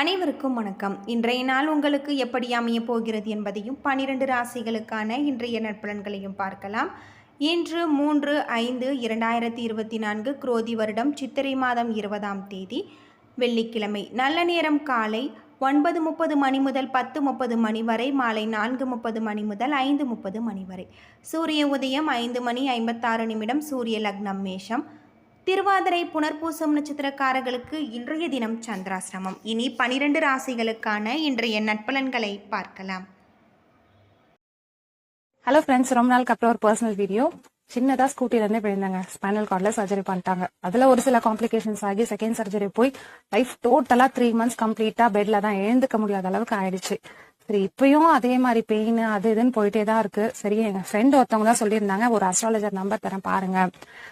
அனைவருக்கும் வணக்கம். இன்றைய நாள் உங்களுக்கு எப்படி அமைய போகிறது என்பதையும் பனிரெண்டு ராசிகளுக்கான இன்றைய நற்பலன்களையும் பார்க்கலாம். இன்று மூன்று ஐந்து இரண்டாயிரத்தி இருபத்தி நான்கு குரோதி வருடம் சித்திரை மாதம் இருபதாம் தேதி வெள்ளிக்கிழமை. நல்ல நேரம் காலை ஒன்பது முப்பது மணி முதல் பத்து முப்பது மணி வரை மாலை நான்கு முப்பது மணி முதல் ஐந்து முப்பது மணி வரை. சூரிய உதயம் ஐந்து மணி ஐம்பத்தாறு நிமிடம் சூரிய லக்னம் மேஷம். திருவாதிரை புனர்பூசம் நட்சத்திரக்காரர்களுக்கு இன்றைய தினம் சந்திராசிரமம். இனி பனிரெண்டு ராசிகளுக்கான இன்றைய நட்பலன்களை பார்க்கலாம். ஹலோ ஃப்ரெண்ட்ஸ் ரொம்ப நாளுக்கு அப்புறம் ஒரு பர்சனல் வீடியோ சின்னதா ஸ்கூட்டில இருந்தே ஸ்பைனல் கார்டில் சர்ஜரி பண்ணிட்டாங்க. அதுல ஒரு சில காம்ப்ளிகேஷன்ஸ் ஆகி செகண்ட் சர்ஜரி போய் லைஃப் டோட்டலா த்ரீ மந்த்ஸ் கம்ப்ளீட்டா பெட்ல தான் எழுந்துக்க முடியாத அளவுக்கு ஆயிடுச்சு. சரி இப்பயும் அதே மாதிரி பெயின் அது இதுன்னு போயிட்டே தான் இருக்கு. சரி எங்க ஃப்ரெண்ட் ஒருத்தவங்க தான் சொல்லியிருந்தாங்க. ஒரு அஸ்ட்ராலஜர் நம்பர் தரேன் பாருங்க.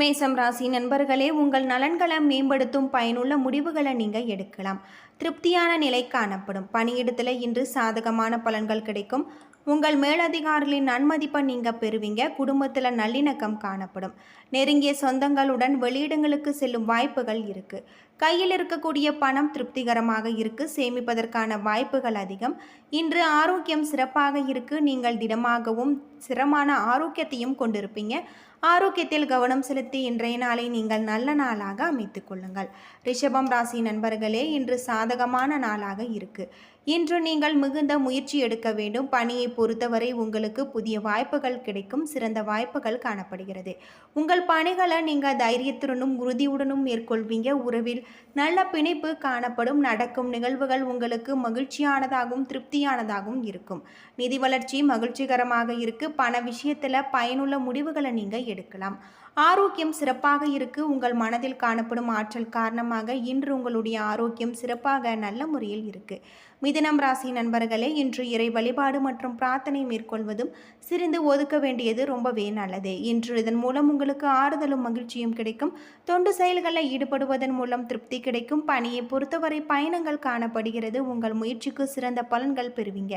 மேசம் ராசி நண்பர்களே உங்கள் நலன்களை மேம்படுத்தும் பயனுள்ள முடிவுகளை நீங்கள் எடுக்கலாம். திருப்தியான நிலை காணப்படும். பணியிடத்தில் இன்று சாதகமான பலன்கள் கிடைக்கும். உங்கள் மேலதிகாரிகளின் நன்மதிப்பை நீங்கள் பெறுவீங்க. குடும்பத்தில் நல்லிணக்கம் காணப்படும். நெருங்கிய சொந்தங்களுடன் வெளியிடங்களுக்கு செல்லும் வாய்ப்புகள் இருக்குது கையில் இருக்கக்கூடிய பணம் திருப்திகரமாக இருக்கு. சேமிப்பதற்கான வாய்ப்புகள் அதிகம். இன்று ஆரோக்கியம் சிறப்பாக இருக்கு. நீங்கள் திடமாகவும் சிரமான ஆரோக்கியத்தையும் கொண்டிருப்பீங்க. ஆரோக்கியத்தில் கவனம் செலுத்தி இன்றைய நாளை நீங்கள் நல்ல நாளாக அமைத்துக் கொள்ளுங்கள். ரிஷபம் ராசி நண்பர்களே இன்று சாதகமான நாளாக இருக்கு. இன்று நீங்கள் மிகுந்த முயற்சி எடுக்க வேண்டும். பணியை பொறுத்தவரை உங்களுக்கு புதிய வாய்ப்புகள் கிடைக்கும். சிறந்த வாய்ப்புகள் காணப்படுகிறது. உங்கள் பணிகளை நீங்கள் தைரியத்துடனும் உறுதியுடனும் மேற்கொள்வீங்க. உறவில் நல்ல பிணைப்பு காணப்படும். நடக்கும் நிகழ்வுகள் உங்களுக்கு மகிழ்ச்சியானதாகவும் திருப்தியானதாகவும் இருக்கும். நிதி வளர்ச்சி மகிழ்ச்சிகரமாக இருக்கு. பண விஷயத்தில் பயனுள்ள முடிவுகளை நீங்கள் எடுக்கலாம். ஆரோக்கியம் சிறப்பாக இருக்கு. உங்கள் மனதில் காணப்படும் ஆற்றல் காரணமாக இன்று உங்களுடைய ஆரோக்கியம் சிறப்பாக நல்ல முறையில் இருக்கு. மிதினம் ராசி நண்பர்களே இன்று இறை வழிபாடு மற்றும் பிரார்த்தனை மேற்கொள்வதும் சிரிந்து ஒதுக்க வேண்டியது ரொம்பவே நல்லது. இன்று இதன் மூலம் உங்களுக்கு ஆறுதலும் மகிழ்ச்சியும் கிடைக்கும். தொண்டு செயல்களில் ஈடுபடுவதன் மூலம் திருப்தி கிடைக்கும். பணியை பொறுத்தவரை பயணங்கள் காணப்படுகிறது. உங்கள் முயற்சிக்கு சிறந்த பலன்கள் பெறுவீங்க.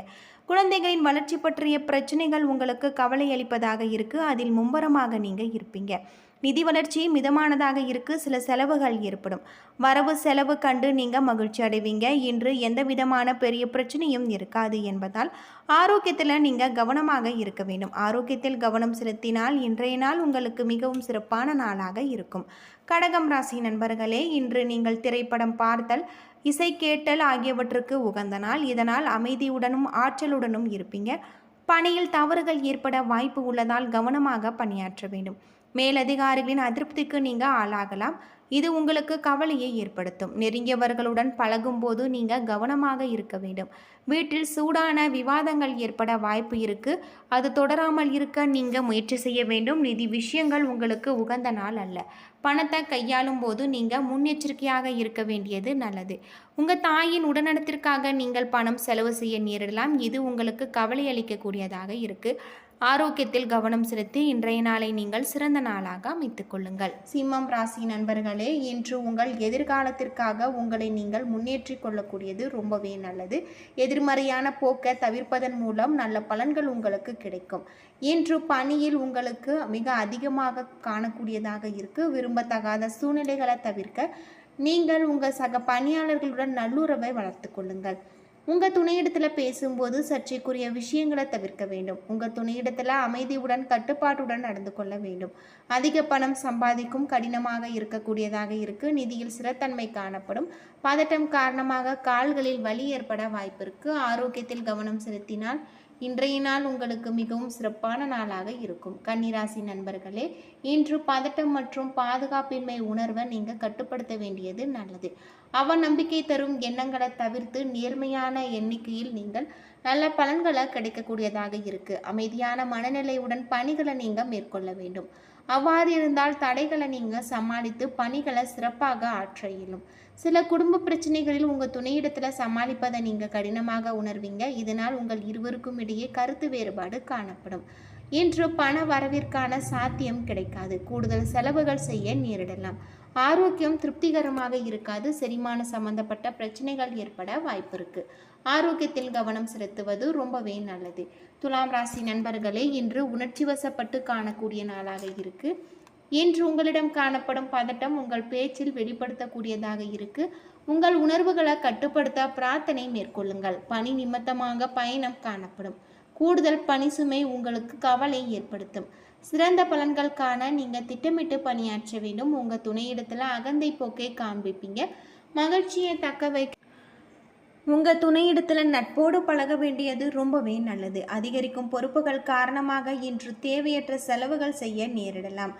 குழந்தைகளின் வளர்ச்சி பற்றிய பிரச்சனைகள் உங்களுக்கு கவலை அளிப்பதாக இருக்கு. அதில் மும்பரமாக நீங்க இருப்பீங்க. நிதி வளர்ச்சி மிதமானதாக இருக்கு. சில செலவுகள் ஏற்படும். வரவு செலவு கண்டு நீங்க மகிழ்ச்சி அடைவீங்க. இன்று எந்த விதமான பெரிய பிரச்சனையும் இருக்காது என்பதால் ஆரோக்கியத்தில் நீங்க கவனமாக இருக்க வேண்டும். ஆரோக்கியத்தில் கவனம் செலுத்தினால் இன்றைய நாள் உங்களுக்கு மிகவும் சிறப்பான நாளாக இருக்கும். கடகம் ராசி நண்பர்களே இன்று நீங்கள் திரைப்படம் பார்த்தல் இசை கேட்டல் ஆகியவற்றுக்கு உகந்த நாள். இதனால் அமைதியுடனும் ஆற்றலுடனும் இருப்பீங்க. பணியில் தவறுகள் ஏற்பட வாய்ப்பு உள்ளதால் கவனமாக பணியாற்ற வேண்டும். மேலதிகாரிகளின் அதிருப்திக்கு நீங்கள் ஆளாகலாம். இது உங்களுக்கு கவலையை ஏற்படுத்தும். நெருங்கியவர்களுடன் பழகும்போது நீங்கள் கவனமாக இருக்க வேண்டும். வீட்டில் சூடான விவாதங்கள் ஏற்பட வாய்ப்பு இருக்கு. அது தொடராமல் இருக்க நீங்கள் முயற்சி செய்ய வேண்டும். நிதி விஷயங்கள் உங்களுக்கு உகந்த நாள் அல்ல. பணத்தை கையாளும் போது நீங்கள் முன்னெச்சரிக்கையாக இருக்க வேண்டியது நல்லது. உங்கள் தாயின் உடல்நலத்திற்காக நீங்கள் பணம் செலவு செய்ய நேரிடலாம். இது உங்களுக்கு கவலை அளிக்கக்கூடியதாக இருக்கு. ஆரோக்கியத்தில் கவனம் செலுத்தி இன்றைய நாளை நீங்கள் சிறந்த நாளாக அமைத்துக் கொள்ளுங்கள். சிம்மம் ராசி நண்பர்களே இன்று உங்கள் எதிர்காலத்திற்காக உங்களை நீங்கள் முன்னேற்றி கொள்ளக்கூடியது ரொம்பவே நல்லது. எதிர்மறையான போக்கை தவிர்ப்பதன் மூலம் நல்ல பலன்கள் உங்களுக்கு கிடைக்கும். இன்று பணியில் உங்களுக்கு மிக அதிகமாக காணக்கூடியதாக இருக்கு. விரும்பத்தகாத சூழ்நிலைகளை தவிர்க்க நீங்கள் உங்கள் சக பணியாளர்களுடன் நல்லுறவை வளர்த்து கொள்ளுங்கள். உங்கள் துணையிடத்தில் பேசும்போது சர்ச்சைக்குரிய விஷயங்களை தவிர்க்க வேண்டும். உங்கள் துணையிடத்தில் அமைதியுடன் கட்டுப்பாட்டுடன் நடந்து கொள்ள வேண்டும். அதிக பணம் சம்பாதிக்கும் கடினமாக இருக்கக்கூடியதாக இருக்கு. நிதியில் சிறத்தன்மை காணப்படும். பதட்டம் காரணமாக கால்களில் வலி ஏற்பட வாய்ப்பு இருக்கு. ஆரோக்கியத்தில் கவனம் செலுத்தினால் இன்றைய நாள் உங்களுக்கு மிகவும் சிறப்பான நாளாக இருக்கும். கன்னிராசி நண்பர்களே இன்று பதட்டம் மற்றும் பாதுகாப்பின்மை உணர்வை நீங்கள் கட்டுப்படுத்த வேண்டியது நல்லது. அவநம்பிக்கை தரும் எண்ணங்களை தவிர்த்து நேர்மையான எண்ணிக்கையில் நீங்கள் நல்ல பலன்களை கிடைக்கக்கூடியதாக இருக்கு. அமைதியான மனநிலையுடன் பணிகளை நீங்கள் மேற்கொள்ள வேண்டும். அவ்வாறு இருந்தால் தடைகளை நீங்கள் சமாளித்து பணிகளை சிறப்பாக ஆற்ற இயலும். சில குடும்ப பிரச்சனைகளில் உங்கள் துணையிடத்தில் சமாளிப்பதை நீங்கள் கடினமாக உணர்வீங்க. இதனால் உங்கள் இருவருக்கும் இடையே கருத்து வேறுபாடு காணப்படும். இன்று பண வரவிற்கான சாத்தியம் கிடைக்காது. கூடுதல் செலவுகள் செய்ய நேரிடலாம். ஆரோக்கியம் திருப்திகரமாக இருக்காது. செரிமான சம்பந்தப்பட்ட பிரச்சனைகள் ஏற்பட வாய்ப்பு இருக்கு. ஆரோக்கியத்தில் கவனம் செலுத்துவது ரொம்பவே நல்லது. துலாம் ராசி நண்பர்களே இன்று உணர்ச்சி வசப்பட்டு காணக்கூடிய நாளாக இருக்குது இன்று உங்களிடம் காணப்படும் பதட்டம் உங்கள் பேச்சில் வெளிப்படுத்தக்கூடியதாக இருக்கு. உங்கள் உணர்வுகளை கட்டுப்படுத்த பிரார்த்தனை மேற்கொள்ளுங்கள். பணி நிமித்தமாக பயணம் காணப்படும். கூடுதல் பணி சுமை உங்களுக்கு கவலை ஏற்படுத்தும். சிறந்த பலன்கள் காண நீங்கள் திட்டமிட்டு பணியாற்ற வேண்டும். உங்கள் துணையிடத்தில் அகந்தை போக்கை காண்பிப்பீங்க. மகிழ்ச்சியை தக்க வைக்க உங்கள் துணையிடத்தில் நட்போடு பழக வேண்டியது ரொம்பவே நல்லது. அதிகரிக்கும் பொறுப்புகள் காரணமாக இன்று தேவையற்ற செலவுகள் செய்ய நேரிடலாம்.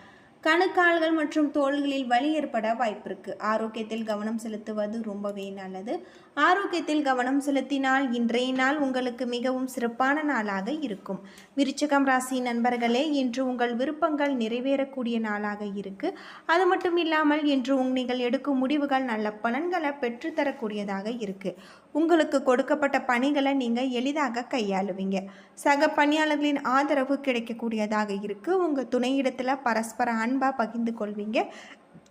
கணுக்கால்கள் மற்றும் தோள்களில் வலி ஏற்பட வாய்ப்பிருக்கு. ஆரோக்கியத்தில் கவனம் செலுத்துவது ரொம்பவே நல்லது. ஆரோக்கியத்தில் கவனம் செலுத்தினால் இன்றைய நாள் உங்களுக்கு மிகவும் சிறப்பான நாளாக இருக்கும். விருச்சகம் ராசி நண்பர்களே இன்று உங்கள் விருப்பங்கள் நிறைவேறக்கூடிய நாளாக இருக்கு. அது மட்டும் இல்லாமல் இன்று நீங்கள் எடுக்கும் முடிவுகள் நல்ல பலன்களை பெற்றுத்தரக்கூடியதாக இருக்கு. உங்களுக்கு கொடுக்கப்பட்ட பணிகளை நீங்கள் எளிதாக கையாளுவீங்க. சக பணியாளர்களின் ஆதரவு கிடைக்கக்கூடியதாக இருக்குது உங்கள் துணையிடத்தில் பரஸ்பர அன்பாக பகிர்ந்து கொள்வீங்க.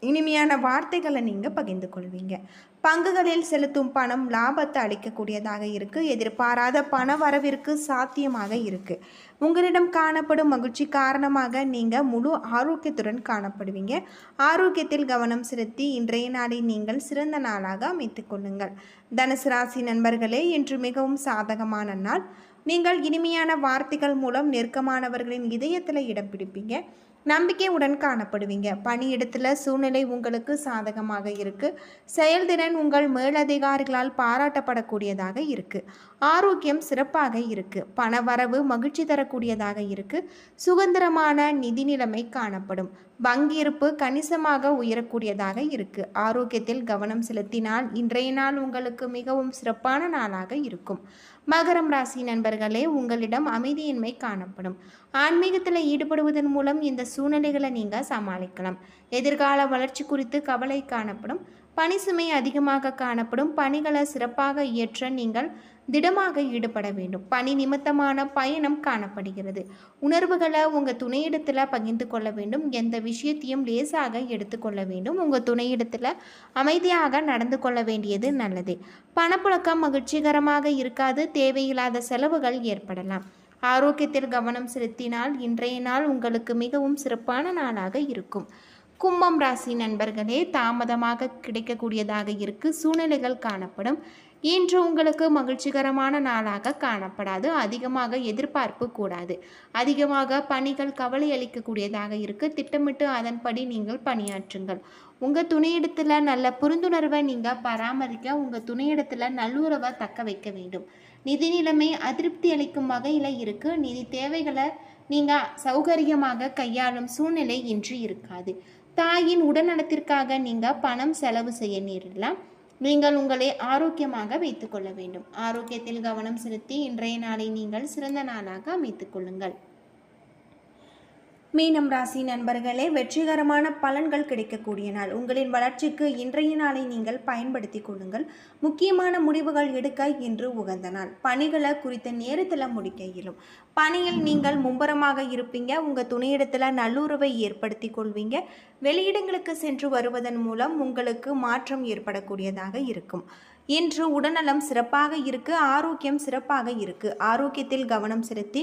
இனிமையான வார்த்தைகளை நீங்கள் பகிர்ந்து கொள்வீங்க. பங்குகளில் செலுத்தும் பணம் லாபத்தை அளிக்கக்கூடியதாக இருக்குது எதிர்பாராத பண வரவிற்கு சாத்தியமாக இருக்குது உங்களிடம் காணப்படும் மகிழ்ச்சி காரணமாக நீங்கள் முழு ஆரோக்கியத்துடன் காணப்படுவீங்க. ஆரோக்கியத்தில் கவனம் செலுத்தி இன்றைய நாளை நீங்கள் சிறந்த நாளாக அமைத்து கொள்ளுங்கள். தனுசு ராசி நண்பர்களே இன்று மிகவும் சாதகமான நாள். நீங்கள் இனிமையான வார்த்தைகள் மூலம் நெருக்கமானவர்களின் இதயத்தில் இடம் பிடிப்பீங்க. நம்பிக்கையுடன் காணப்படுவீங்க. பணியிடத்தில் சூழ்நிலை உங்களுக்கு சாதகமாக இருக்குது செயல்திறன் உங்கள் மேலதிகாரிகளால் பாராட்டப்படக்கூடியதாக இருக்குது ஆரோக்கியம் சிறப்பாக இருக்குது பண வரவு மகிழ்ச்சி தரக்கூடியதாக இருக்குது சுதந்திரமான நிதி நிலைமை காணப்படும். வங்கியிருப்பு கணிசமாக உயரக்கூடியதாக இருக்கு. ஆரோக்கியத்தில் கவனம் செலுத்தினால் இன்றைய நாள் உங்களுக்கு மிகவும் சிறப்பான நாளாக இருக்கும். மகரம் ராசி நண்பர்களே உங்களிடம் அமைதியின்மை காணப்படும். ஆன்மீகத்தில் ஈடுபடுவதன் மூலம் இந்த சூழ்நிலைகளை நீங்கள் சமாளிக்கலாம். எதிர்கால வளர்ச்சி குறித்து கவலை காணப்படும். பணி சுமை அதிகமாக காணப்படும். பணிகளை சிறப்பாக இயற்ற நீங்கள் திடமாக ஈடுபட வேண்டும். பணி நிமித்தமான பயணம் காணப்படுகிறது. உணர்வுகளை உங்கள் துணையிடத்தில் பகிர்ந்து கொள்ள வேண்டும். எந்த விஷயத்தையும் லேசாக எடுத்துக்கொள்ள வேண்டும். உங்கள் துணையிடத்தில் அமைதியாக நடந்து கொள்ள வேண்டியது நல்லது. பணப்புழக்கம் மகிழ்ச்சிகரமாக இருக்காது. தேவையில்லாத செலவுகள் ஏற்படலாம். ஆரோக்கியத்தில் கவனம் செலுத்தினால் இன்றைய நாள் உங்களுக்கு மிகவும் சிறப்பான நாளாக இருக்கும். கும்பம் ராசி நண்பர்களே தாமதமாக கிடைக்கக்கூடியதாக இருக்கு. சூழ்நிலைகள் காணப்படும். இன்று உங்களுக்கு மகிழ்ச்சிகரமான நாளாக காணப்படாது. அதிகமாக எதிர்பார்ப்பு கூடாது. அதிகமாக பணிகள் கவலை அளிக்கக்கூடியதாக இருக்கு. திட்டமிட்டு அதன்படி நீங்கள் பணியாற்றுங்கள். உங்கள் துணையிடத்தில் நல்ல புரிந்துணர்வை நீங்கள் பராமரிக்க உங்கள் துணையிடத்தில் நல்லுறவை தக்க வைக்க வேண்டும். நிதி நிலைமை அதிருப்தி அளிக்கும் வகையில் இருக்கு. நிதி தேவைகளை நீங்கள் சௌகரியமாக கையாளும் சூழ்நிலை இன்று இருக்காது. தாயின் உடல்நலத்திற்காக நீங்கள் பணம் செலவு செய்ய நேரிடலாம். நீங்கள் உங்களை ஆரோக்கியமாக வைத்துக்கொள்ள வேண்டும். ஆரோக்கியத்தில் கவனம் செலுத்தி இன்றைய நாளை நீங்கள் சிறந்த நாளாக அமைத்துக் கொள்ளுங்கள். மீனம் ராசி நண்பர்களே வெற்றிகரமான பலன்கள் கிடைக்கக்கூடிய நாள். உங்களின் வளர்ச்சிக்கு இன்றைய நாளை நீங்கள் பயன்படுத்தி கொள்ளுங்கள். முக்கியமான முடிவுகள் எடுக்க இன்று உகந்த நாள். பணிகளை குறித்த நேரத்தில் முடிக்க இயலும். பணியில் நீங்கள் மும்பரமாக இருப்பீங்க. உங்கள் துணையிடத்தில் நல்லுறவை ஏற்படுத்தி கொள்வீங்க. வெளியிடங்களுக்கு சென்று வருவதன் மூலம் உங்களுக்கு மாற்றம் ஏற்படக்கூடியதாக இருக்கும். இன்று உடல்நலம் சிறப்பாக இருக்கு. ஆரோக்கியம் சிறப்பாக இருக்கு. ஆரோக்கியத்தில் கவனம் செலுத்தி